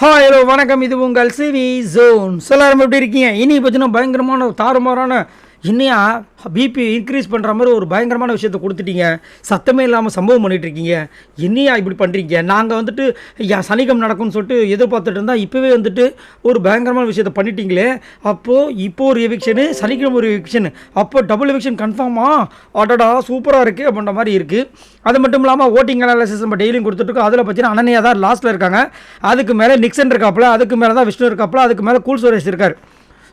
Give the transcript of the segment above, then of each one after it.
Hi hello வணக்கம். இது உங்கள் சிவி ஜோன். எல்லாரும் எப்படி இருக்கீங்க? இனி பார்த்தீங்கன்னா பயங்கரமான தாறுமாறான இன்னையா பிபி இன்க்ரீஸ் பண்ணுற மாதிரி ஒரு பயங்கரமான விஷயத்தை கொடுத்துட்டீங்க. சத்தமே இல்லாமல் சம்பவம் பண்ணிகிட்டு இருக்கீங்க என்னையா இப்படி பண்ணுறீங்க நாங்கள் வந்துட்டு ஏன் சனிக்கம் நடக்கும்னு சொல்லிட்டு எதிர்பார்த்துட்டு இருந்தால் இப்போவே வந்துட்டு ஒரு பயங்கரமான விஷயத்தை பண்ணிட்டீங்களே. அப்போது இப்போ ஒரு எவிக்ஷனு சனிக்கிழமை ஒரு எவிக்ஷன் அப்போ டபுள் எவிக்ஷன் கன்ஃபார்மா அடடா சூப்பராக இருக்குது அப்படின்ற மாதிரி இருக்குது அது மட்டும் இல்லாமல் ஓட்டிங் அனாலிசிஸ் நம்ம டெய்லியும் கொடுத்துட்ருக்கோம் அதில் பார்த்தீங்கன்னா அனன்யா தான் லாஸ்ட்டில் இருக்காங்க. அதுக்கு மேலே நிக்சன் இருக்காப்புல அதுக்கு மேலே தான் விஷ்ணு இருக்காப்புல அதுக்கு மேலே கூல் சுரேஷ் இருக்கார்.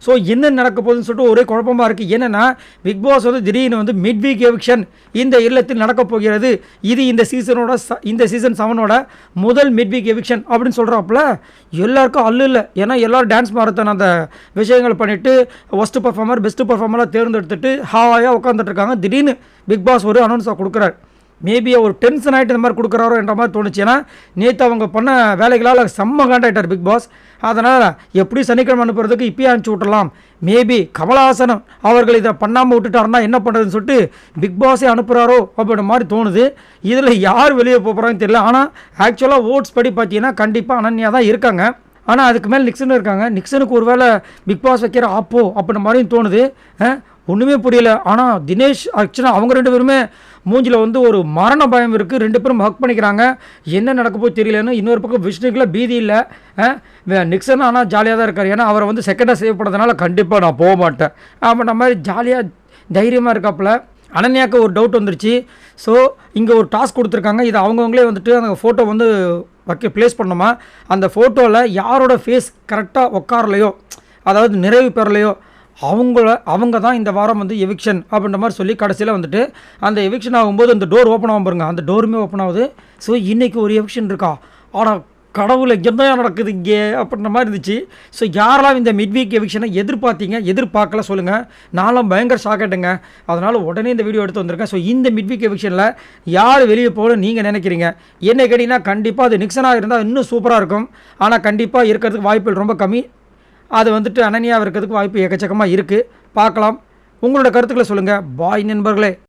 ஸோ என்ன நடக்க போகுதுன்னு சொல்லிட்டு ஒரே குழப்பமாக இருக்குது என்னென்னா பிக் பாஸ் வந்து திடீர்னு வந்து மிட் வீக் எவிக்ஷன் இந்த இல்லத்தில் நடக்கப் போகிறது. இது இந்த சீசனோட ச- இந்த சீசன் செவனோட முதல் மிட் வீக் எவிக்ஷன் அப்படின்னு சொல்கிறாப்புல எல்லாருக்கும் அல்லு இல்லை. ஏன்னா எல்லோரும் டான்ஸ் மாரத்தான் அந்த விஷயங்கள் பண்ணிவிட்டு ஒஸ்ட் பர்ஃபார்மர் பெஸ்ட்டு பர்ஃபார்மராக தேர்ந்தெடுத்துட்டு ஹாயாக உட்காந்துட்டு இருக்காங்க. திடீர்னு பிக் பாஸ் ஒரு அனௌன்ஸாக கொடுக்குறாரு. மேபி அவர் டென்ஷன் ஆகிட்டு இந்த மாதிரி கொடுக்குறாரோ என்ற மாதிரி தோணுச்சு. ஏன்னா நேற்று அவங்க பண்ண வேலைகளால் செம்ம காண்டாயிட்டார் பிக் பாஸ் அதனால் எப்படி சனிக்கிழமை அனுப்புறதுக்கு இப்பயே அனுப்பிச்சி விட்டலாம் மேபி கமலஹாசனம் அவர்கள் இதை பண்ணாமல் விட்டுட்டாருன்னா என்ன பண்ணுறதுன்னு சொல்லிட்டு பிக் பாஸே அனுப்புகிறாரோ அப்படின்ற மாதிரி தோணுது. இதில் யார் வெளியே போகிறாங்கன்னு தெரியல. ஆனால் ஆக்சுவலாக ஓட்ஸ் படி பார்த்தீங்கன்னா கண்டிப்பாக அனன்யா தான் இருக்காங்க. ஆனால் அதுக்கு மேலே நிக்சன் இருக்காங்க. நிக்சனுக்கு ஒருவேளை பிக் பாஸ் வைக்கிற ஆப்போ அப்படின்ற மாதிரியும் தோணுது. ஒன்றுமே புரியல. ஆனால் தினேஷ் ஆக்சுவலாக அவங்க ரெண்டு பேருமே மூஞ்சில் வந்து ஒரு மரண பயம் இருக்குது ரெண்டு பேரும் ஹக் பண்ணிக்கிறாங்க. என்ன நடக்க போய் தெரியலன்னு இன்னொரு பக்கம் விஷ்ணுக்குள்ள பீதி இல்லை. நிக்சன் ஆனால் ஜாலியாக தான் இருக்கார். ஏன்னா அவரை வந்து செகண்டாக சேவ் பண்ணதுனால கண்டிப்பாக நான் போக மாட்டேன். அப்படின்ற மாதிரி ஜாலியாக தைரியமாக இருக்காப்புல. அனன்யாவுக்கு ஒரு டவுட் வந்துருச்சு. ஸோ இங்கே ஒரு டாஸ்க் கொடுத்துருக்காங்க. இது அவங்கவுங்களே வந்துட்டு அந்த ஃபோட்டோ வந்து வைக்க ப்ளேஸ் பண்ணோமா அந்த ஃபோட்டோவில் யாரோட ஃபேஸ் கரெக்டாக உட்காரலையோ அதாவது நிறைவு பெறலையோ அவங்கள அவங்க தான் இந்த வாரம் வந்து எவிக்ஷன் அப்படின்ற மாதிரி சொல்லி கடைசியில் வந்துட்டு அந்த எவிக்ஷன் ஆகும்போது அந்த டோர் ஓப்பன் ஆகும் பாருங்க. அந்த டோருமே ஓப்பன் ஆகுது. ஸோ இன்றைக்கி ஒரு எவிக்ஷன் இருக்கா? ஆனால் கடவுள் என்ன நடக்குது இங்கே அப்படின்ற மாதிரி இருந்துச்சு. ஸோ யாரெல்லாம் இந்த மிட் வீக் எவிக்ஷனை எதிர்பார்த்தீங்க எதிர்பார்க்கல சொல்லுங்கள் நானும் பயங்கர ஷாக் ஆகிட்டேங்க அதனால் உடனே இந்த வீடியோ எடுத்து வந்திருக்கேன். ஸோ இந்த மிட் வீக் எவிக்ஷனில் யார் வெளியே போகணும் நீங்கள் நினைக்கிறீங்க? என்ன கேட்டிங்கன்னா கண்டிப்பாக அது நிக்சனாக இருந்தால் இன்னும் சூப்பராக இருக்கும். ஆனால் கண்டிப்பாக இருக்கிறதுக்கு வாய்ப்புகள் ரொம்ப கம்மி. அது வந்துட்டு அனனியாக இருக்கிறதுக்கு வாய்ப்பு எக்கச்சக்கமாக இருக்குது பார்க்கலாம். உங்களோட கருத்துக்களை சொல்லுங்கள் பாய் நண்பர்களே.